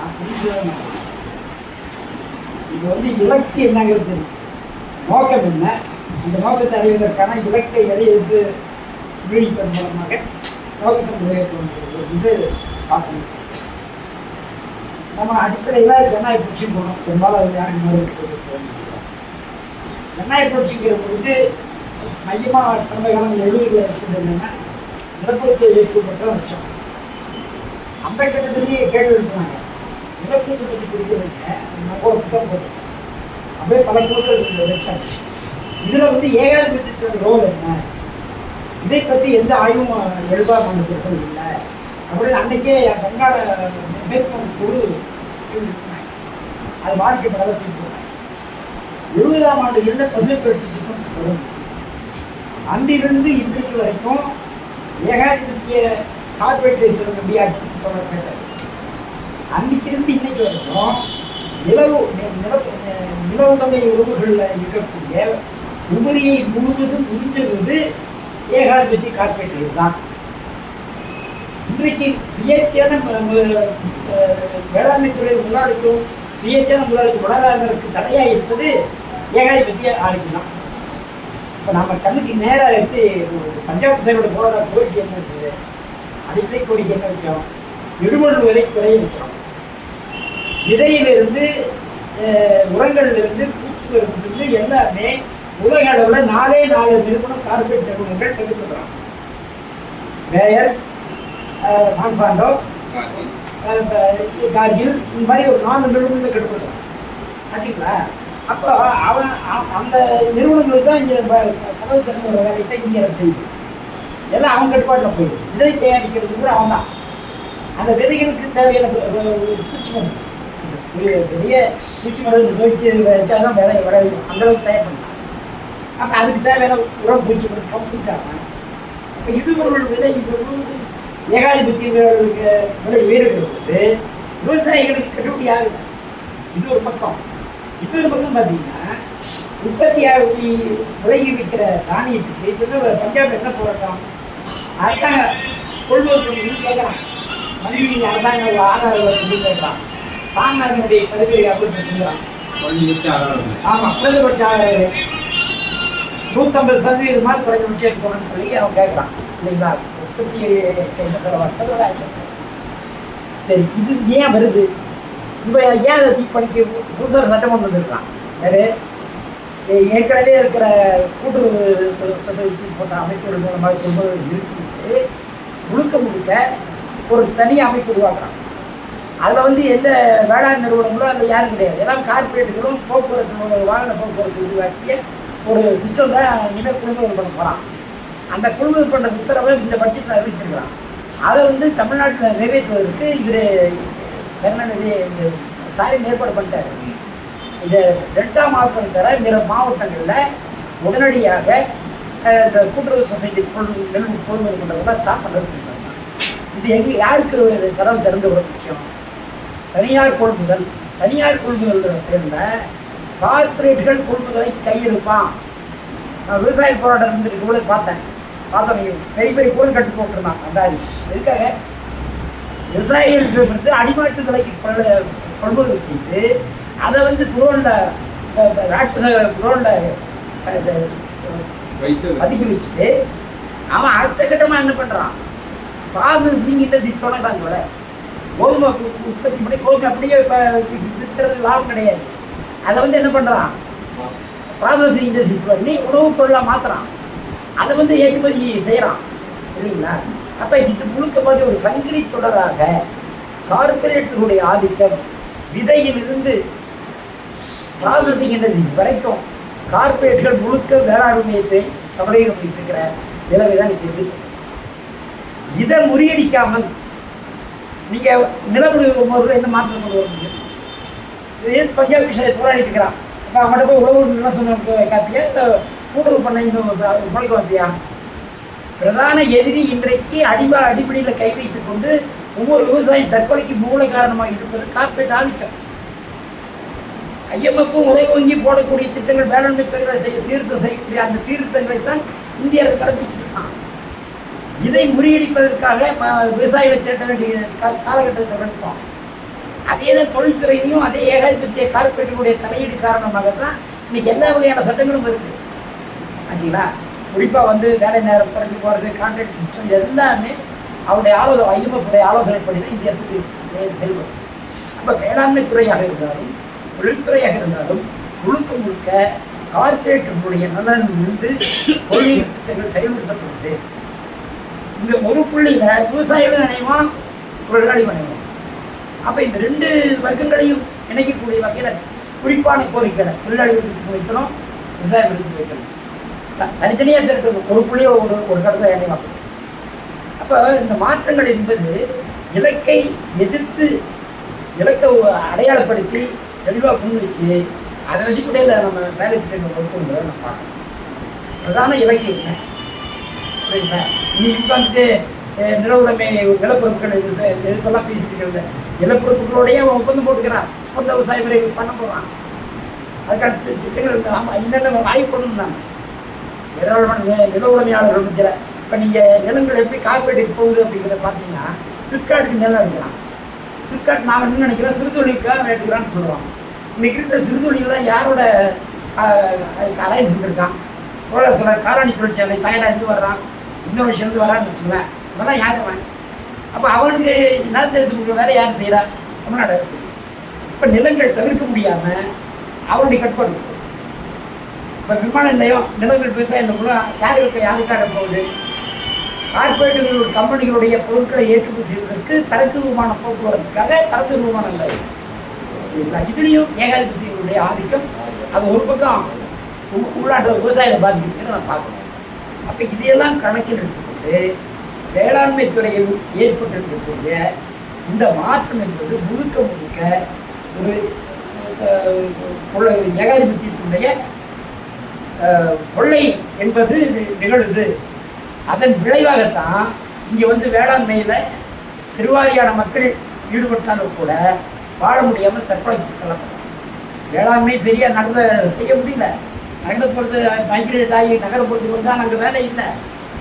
நான் புரிஞ்சுக்கவே இது வந்து இலக்கு என்னங்கிறது? நோக்கம் என்ன? அந்த நோக்கத்தை அறிவதற்கான இலக்கை எதை எடுத்து நீடிப்பதன் மூலமாக நோக்கத்தை நிறைவேற்றுவது இது பார்க்கணும் நம்ம அடிப்படையில் ஜனநாயக புரட்சி போனோம். பெரும்பாலும் அது யாரும் நிறைவேற்றது ஜனநாயக புரட்சிங்கிற பொழுது மையமாக கடந்த காலம் எழுதுகளை வச்சது என்னன்னா நிலப்பரப்பு இயக்கம் வச்சோம் அந்த கட்டத்திலேயே கேள்வி எழுப்பினாங்க நிலப்பரப்பு பற்றி குறிப்பிடுங்க நம்ம ஒரு புத்தகம் போட்டோம் அப்படியே பல குழுக்கள் வச்சாங்க இதில் வந்து ஏகாதிபத்தியத்தோட ரோல் என்ன இதை பற்றி எந்த ஆய்வும் எழுதாம வந்திருக்கிறது இல்லை அப்படின்னு அன்றைக்கே வங்காள மேற்கொண்டு குழு கேள்வி எழுப்பினாங்க. அது பாதிக்கப்படாத தீர்ப்பு எழுபதாம் ஆண்டு இருந்த பசுமை புரட்சி திட்டம் தொடரும் அன்றிலிருந்து இன்றைக்கு வரைக்கும் ஏகாதிபத்திய கார்பரேட் முடியாட்சி திட்டம் கேட்டது அன்னைக்கிருந்து இன்னைக்கு வரைக்கும் நிலவு நிலவுடைமை நில உறவுகளில் இருக்கக்கூடிய உபரியை முழுவதும் உறிஞ்சுவது ஏகாதிபத்திய கார்பரேட்டுகள் தான். இன்றைக்கு சுயேட்சையான வேளாண்மை துறை முதலாளிக்கும் சுயேட்சையான முதலாளிக்கு வளராததற்கு தடையாக இருப்பது ஏகாதிபத்திய ஆளுக்கு தான். இப்போ நம்ம கண்ணுக்கு நேராக எப்படி பஞ்சாப் சைடோட போராட கோரிக்கை என்ன இருக்குது? அடிப்படை கோரிக்கை என்ன வச்சோம்? விடுபடு விலை குறைய வைக்கிறோம். விதையிலிருந்து உரங்கள்லேருந்து உரங்களிலிருந்து பூச்சிகளிலிருந்து எல்லாமே உலக அளவில் நாலே நாலு நிறுவனம் கார்பரேட் நிறுவனங்கள் எடுத்துக்கிறாங்க. மேயர் மான்சாண்டோ கார்கில் இந்த மாதிரி ஒரு நாலு நிறுவனங்கள் கண்டுபிடிக்கிறாங்க ஆச்சுங்களா? அப்போ அவன் அந்த நிறுவனங்களுக்கு தான் இங்கே கதவு திறந்த ஒரு வேலையை தான் இந்திய அரசு செய்யுது. எல்லாம் அவன் கட்டுப்பாட்டில் போயிடும் விதை தயாரிக்கிறது கூட அவன் தான். அந்த விதைகளுக்கு தேவையான பூச்சி மருந்து பெரிய பெரிய பூச்சி மருந்து நோய்க்கு வச்சால் தான் விலை விலை அந்தளவுக்கு தயார் பண்ணலாம். அப்போ அதுக்கு தேவையான உரம் பூச்சி மருந்து கம்ப்ளீட்டாக இப்போ அப்போ இது ஒரு விலை இப்பொழுது ஏகாதிபத்திய விலை உயர்கிற போது விவசாயிகளுக்கு கட்டுப்படி ஆகுது. இது ஒரு பக்கம். இன்னொரு பக்கம் பார்த்தீங்கன்னா உற்பத்தி ஆகி விலகி விற்கிற தானியத்துக்கு இப்போ பஞ்சாப் என்ன போராட்டம்? அரசாங்க கொள்முதல் பண்ணி கேட்குறான் வண்டி அரசாங்க ஆதாரம் சொல்லி கேட்குறான் சாமிநாதனுடைய கருவியை அப்படின்னு ஆதாரம் ஆமாம் குறைந்தபட்ச நூற்றம்பது சதவீதம் மாதிரி குறைஞ்சபட்சம் எடுக்கணும்னு சொல்லி அவன் கேட்குறான் இல்லைங்களா? உற்பத்தி என்ன சரி இது ஏன் வருது? இப்போ ஏன் அதை தீப்பணிக்கு புதுசாக சட்டம் கொண்டு வந்திருக்கான் ஏ- ஏற்கனவே இருக்கிற கூட்டுறவு போன்ற அமைப்புகள் மூலமாக கொள்முதல் நிறுத்திட்டு முழுக்க முழுக்க ஒரு தனி அமைப்பு உருவாக்குறான். அதில் வந்து எந்த வேளாண் நிறுவனங்களும் அதில் யாரும் கிடையாது. எல்லாம் கார்பரேட்டுகளும் போக்குவரத்து வாகன போக்குவரத்து உருவாக்கிய ஒரு சிஸ்டம் தான் இனிமேல் கொள்முதல் பண்ண போகிறான் அந்த கொள்முதல் பண்ணுற உத்தரவை இந்த பட்ஜெட்டில் அறிவிச்சிருக்கிறான் அதை வந்து தமிழ்நாட்டில் நிறைவேற்றுவதற்கு இவர் கருணாநிதி இந்த சாரி ஏற்பாடு பண்ணிட்டாரு. இந்த டெல்டா மாவட்டம் தர பிற மாவட்டங்களில் உடனடியாக இந்த கூட்டுறவு சொசைட்டி கொள் நெல் கொள்முதல் பண்ணுறதெல்லாம் ஸ்டாப் பண்ணுறது இது எங்கே யாருக்கு கதவு திறந்து விட விஷயம்? தனியார் கொள்முதல் தனியார் கொள்முதல் பேரில் கார்ப்பரேட்டுகள் கொள்முதலை கையெழுப்பான். நான் விவசாய போராட்டம் இருந்துட்டு கூட பார்த்தேன். பார்த்தோம் பெரிய பெரிய கோல் கட்டு போட்டிருந்தான் அந்தாரி. எதுக்காக? விவசாயிகளுக்கு அடிமாட்டு விலைக்கு கொள்ள- கொள்முதல் செய்து அதை வந்து குரோனில் ராட்சச குரோனில் பதுக்கி வச்சுட்டு அவன் அடுத்த கட்டமாக என்ன பண்ணுறான் ப்ராசஸிங் இண்டஸ்ட்ரி தொடங்குறாங்க கோதுமை உற்பத்தி பண்ணி கோதுமை அப்படியே இப்போ விற்கிறது லாபம் கிடையாது. அதை வந்து என்ன பண்ணுறான் ப்ராசஸிங் இண்டஸ்ட்ரீஸ் பண்ணி உணவுப் பொருளாக மாற்றுறான் அதை வந்து ஏற்றுமதி செய்கிறான் இல்லைங்களா? அப்போ இது முழுக்க மாதிரி ஒரு சங்கிலி தொடராக கார்பரேட்டருடைய ஆதிக்கம் விதையிலிருந்து ப்ராசஸிங் இண்டஸ்ட்ரீஸ் வரைக்கும் கார்பரேட்டுகள் முழுக்க வேளாண்மையத்தை தமிழகம் பண்ணிட்டு இருக்கிற நிலைமை தான் எனக்கு இருக்கு. இதை முறியடிக்காமல் நீங்கள் நிலமுறை முறையில் என்ன மாற்றம் கொண்டு வர முடியும் இது ஏன் பஞ்சாப் விஷயத்தை போராடி இருக்கிறான்? அப்போ அவங்கள்ட்ட போய் உழவு என்ன சொன்ன காப்பியா? இல்லை கூட்டுறவு பண்ண இன்னும் முளைக்க வந்தியா பிரதான எதிரி இன்றைக்கு அடிவா அடிப்படையில் கை வைத்து கொண்டு ஒவ்வொரு விவசாயம் தற்கொலைக்கு மூல காரணமாக இருப்பது கார்பரேட் ஆதிக்கம் ஐஎம்எஃப்பும் உலக வங்கி போடக்கூடிய திட்டங்கள் வேளாண்மை துறைகளை செய்ய தீர்த்தம் செய்யக்கூடிய அந்த தீர்த்தங்களை தான் இந்தியாவில் கடைபிடிச்சிருக்கான். இதை முறியடிப்பதற்காக விவசாயிகளை திரட்ட வேண்டிய காலகட்டத்தை இருக்கோம் அதே தான் தொழில்துறையிலையும் அதே ஏகாதிபத்திய கார்பரேட்டுடைய தலையீடு காரணமாக தான் இன்னைக்கு எல்லா வகையான சட்டங்களும் இருக்குது ஆச்சுங்களா? குறிப்பாக வந்து வேலை நேரம் குறைஞ்சி போகிறது கான்ட்ராக்ட் சிஸ்டம் எல்லாமே அவருடைய ஆலோசனை ஐஎம்எஃப்டைய ஆலோசனைப்படி தான் இந்தியாவுக்கு செயல்படுது? அப்போ வேளாண்மை துறையாக இருந்தாலும் தொழில்துறையாக இருந்தாலும் முழுக்க முழுக்க கார்பரேட்டுடைய நலன் இருந்து கொள்கை திட்டங்கள் செயல்படுத்தப்படுது. இந்த ஒரு புள்ளியில விவசாயிகளும் நினைவான் தொழிலாளியும் நினைவான். அப்போ இந்த ரெண்டு வர்க்கங்களையும் இணைக்கக்கூடிய வகையில் குறிப்பான கோரிக்கைகளை தொழிலாளிகளுக்கு வைக்கணும் விவசாயிகளுக்கு வைக்கணும். த- தனித்தனியாக திரட்டணும். ஒரு புள்ளியோ ஒரு ஒரு கடத்தை இணைவாக்கணும் அப்போ இந்த மாற்றங்கள் என்பது இலக்கை எதிர்த்து இலக்கை அடையாளப்படுத்தி தெளிவாக முன்வச்சு அதன் அடிப்படையில் நம்ம வேலை திட்டங்கள் கொடுக்கணுங்கிறத நம்ம பார்க்கணும். பிரதான இலக்கு என்ன? நீ உட்காந்துட்டு நில உடைமை நிலப்பொருட்கள் எதிர்ப்பெல்லாம் பேசிட்டு இருக்கிறது அவன் ஒப்பந்தம் போட்டுக்கிறான். ஒப்பந்த விவசாய முறை பண்ண போகிறான் அதுக்கான திட்டங்கள் இருக்கு. என்னென்ன வாய்ப்பு பண்ணணும் நாம நில உடைமையாளர்கள் மத்தியில் இப்போ நீங்கள் நிலங்கள் எப்படி காப்பீட்டுக்கு போகுது அப்படிங்கிறத பார்த்தீங்கன்னா ஃப்ளிப்கார்ட்டுக்கு நிலம் எடுக்கலாம் ஃப்ளிப்கார்ட் நான் என்ன நினைக்கிறேன் சிறுதொழிலுக்காக எடுக்கிறான்னு சொல்லுவாங்க இன்னைக்கு இருக்கிற சிறுதொழிலாம் யாரோட அலையன்ஸ் இருக்கான்? தோழர் சொல்ற காரணி தொழிற்சாலை தயாராக இருந்து வர்றான். இன்னோவேஷன்லேருந்து வரான்னு வச்சுங்களேன் இதெல்லாம் யார் வாங்க அப்போ அவனுக்கு நிலத்தை எடுத்து கொடுக்குற வேலை யார் செய்கிறா தமிழ்நாடு அரசு இப்போ நிலங்கள் தவிர்க்க முடியாமல் அவருடைய கட்டுப்பாடு இப்போ விமான நிலையம் நிலங்கள் விவசாய நிலங்களும் யாருக்கு யாருக்காக போகுது? கார்பரேட்டுகள் கம்பெனிகளுடைய பொருட்களை ஏற்றுமதி செய்வதற்கு சரக்கு விமான போக்குவரத்துக்காக சரக்கு விமானம் இல்லை இதுலேயும் ஏகாதிபத்தியங்களுடைய ஆதிக்கம். அது ஒரு பக்கம் உ- உள்நாட்டு விவசாயிகளை பாதிக்கிறது நான் பார்க்கணும். அப்போ இதையெல்லாம் கணக்கில் எடுத்துக்கொண்டு வேளாண்மை துறையில் ஏற்பட்டிருக்கக்கூடிய இந்த மாற்றம் என்பது முழுக்க முழுக்க ஒரு கொள்ளை ஏகாதிபத்தியத்தினுடைய கொள்ளை என்பது நிகழுது. அதன் விளைவாகத்தான் இங்கே வந்து வேளாண்மையில் பெருவாரியான மக்கள் ஈடுபட்டாலும் கூட வாழ முடியாமல் தற்கொலைக்கு கிளம்பலாம் வேளாண்மை சரியாக நடந்த செய்ய முடியல. நகரப்புறத்து மைக்ரேட் ஆகி நகரப்புறத்துக்கு வந்தால் அங்கே வேலை இல்லை.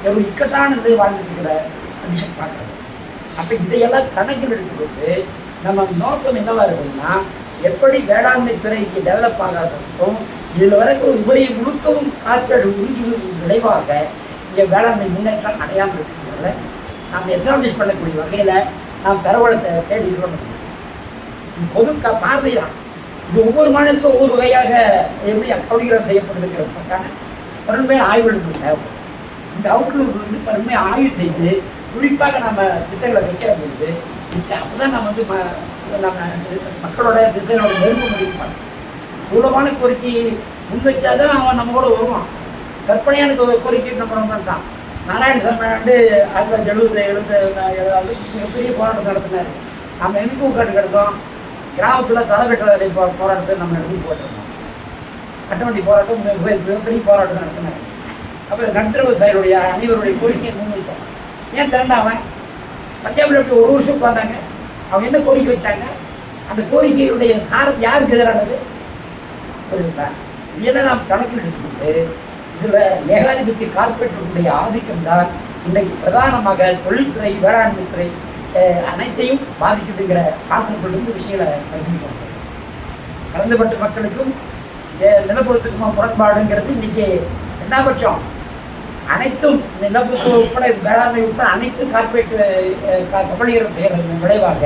எவ்வளோ இக்கட்டான நிலை வாழ்ந்துட்டு இருக்கிற கண்டிஷன் பார்க்குறது. அப்போ இதையெல்லாம் கணக்கில் எடுத்துக்கொண்டு நம்ம நோக்கம் என்னவா இருக்கும்னா எப்படி வேளாண்மை துறைக்கு டெவலப் ஆகாததுக்கும் இதில் வரைக்கும் உபரி முழுக்கவும் கார்பரேட் உறிஞ்சுவதன் விளைவாக இங்கே வேளாண்மை முன்னேற்றம் அடையாமல் இருக்கிறதுனால நாம் எஸ்டாப்ளிஷ் பண்ணக்கூடிய வகையில் நாம் பெறவளத்தை தேடி இருக்க முடியும் பொது பார்வை தான் இது ஒவ்வொரு மாநிலத்திலும் ஒவ்வொரு வகையாக எப்படி கவுளிகரம் செய்யப்பட்டிருக்கிறதுக்கான பருமையான ஆய்வுகள் தேவைப்படும். இந்த அவுட்லுக் வந்து பருமையை ஆய்வு செய்து குறிப்பாக நம்ம திட்டங்களை வைக்கிற பொழுது அப்போ தான் நம்ம வந்து ம- நம்ம மக்களோட திசையோட நெருங்க முடியும் சூலமான கோரிக்கை முன்வைச்சாதான் அவன் நம்ம கூட வருவான். கற்பனையான கோரிக்கை நம்ம ரொம்ப தான். நாராயணசாமி ஆண்டு ஆயிரத்தி தொள்ளாயிரத்தி எழுபது எழுபது மிகப்பெரிய போராட்டம் நடத்தினார். நம்ம எங்கே உட்காந்து கிடந்தோம். கிராமத்தில் தலைவெட்டுவதை போ போராட்டத்தை நம்ம நடத்தி போட்டிருந்தோம் கட்டவண்டி போராட்டம் மிகப்பெரிய போராட்டம் நடத்தினாங்க. அப்புறம் நடுத்தர விவசாயிகளுடைய அனைவருடைய கோரிக்கையை முன்வைச்சாங்க. ஏன் திரண்டாவன் பஞ்சாபில் எப்படி ஒரு வருஷம் உட்காந்தாங்க அவங்க என்ன கோரிக்கை வச்சாங்க? அந்த கோரிக்கையுடைய சாரம் யாருக்கு எதிரானது? புரியுதுங்களா? இதெல்லாம் நாம் கணக்கில் எடுத்துக்கொண்டு இதில் ஏகாதிபத்திய கார்பரேட்டருடைய ஆதிக்கம் தான். இன்றைக்கு பிரதானமாக தொழில்துறை வேளாண்மை துறை அனைத்தையும் பாதிக்குதுங்கிற கான்செப்ட்லேருந்து விஷயங்களை பகிர்ந்துக்கணும் கடந்தப்பட்ட மக்களுக்கும் அஹ், முரண்பாடுங்கிறது இன்னைக்கு என்னபட்சம் அனைத்தும் நிலப்புறத்து உட்பட வேளாண்மை உட்பட அனைத்தும் கார்பரேட் கபலீகரம் செய்கிறது விளைவாக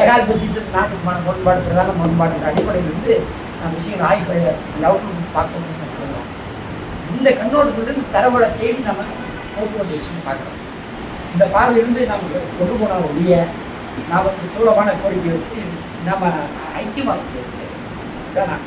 ஏகாதிபத்தியத்தில் நாட்டுக்குமான முரண்பாடு பிரதான முரண்பாடுங்கிற அடிப்படையில் இருந்து விஷயங்கள் ஆய்வு அவுட்லுக் பார்க்கணும்னு சொல்லுவோம் இந்த கண்ணோட்டத்திலிருந்து தரவலை தேடி நம்ம போக்குவரத்து பார்க்குறோம் இந்த பார்வையிலிருந்து நம்ம கொண்டு போன ஒழிய நாம் வந்து ஸ்தூலமான கோரிக்கை வச்சு நம்ம ஐக்கியமாக வச்சு இதான் நான்.